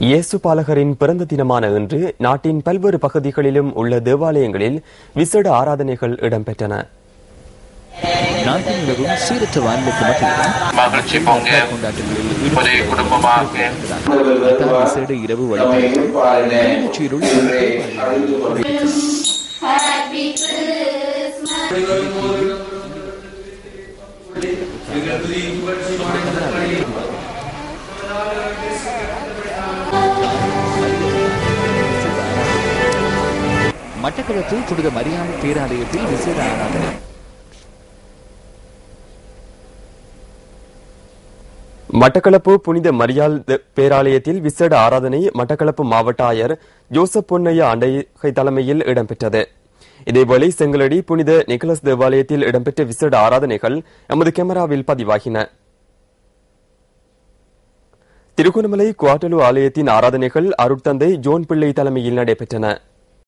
இயேசு பாலகரின் பிறந்த தினமான இன்று நாட்டின் பல்வேறு பகுதிகளிலும் உள்ள தேவாலயங்களில் விசேட ஆராதனைகள் இடம்பெற்றன. நாட்டில் நிலவும் சீரற்ற வானிலைக்கு மத்தியில் கொண்டாட்டங்களில் இரவு வழிபாடு சீருள் மட்டக்களப்பு புனித மரியாதை பேராலயத்தில் விசேட ஆராதனை. மட்டக்களப்பு புனித மரியாள் பேராலயத்தில் விசேட ஆராதனை மட்டக்களப்பு மாவட்ட ஆயர் ஜோசப் பொன்னையா அண்டைகை தலைமையில் இடம்பெற்றது. இதேவேளை செங்கலடி புனித நிக்கலஸ் தேவாலயத்தில் இடம்பெற்ற விசேட ஆராதனைகள் எமது கேமராவில் பதிவாகின. திருகோணமலை குவாட்டலு ஆலயத்தின் ஆராதனைகள் அருட்தந்தை ஜோன் பிள்ளை தலைமையில் நடைபெற்றன.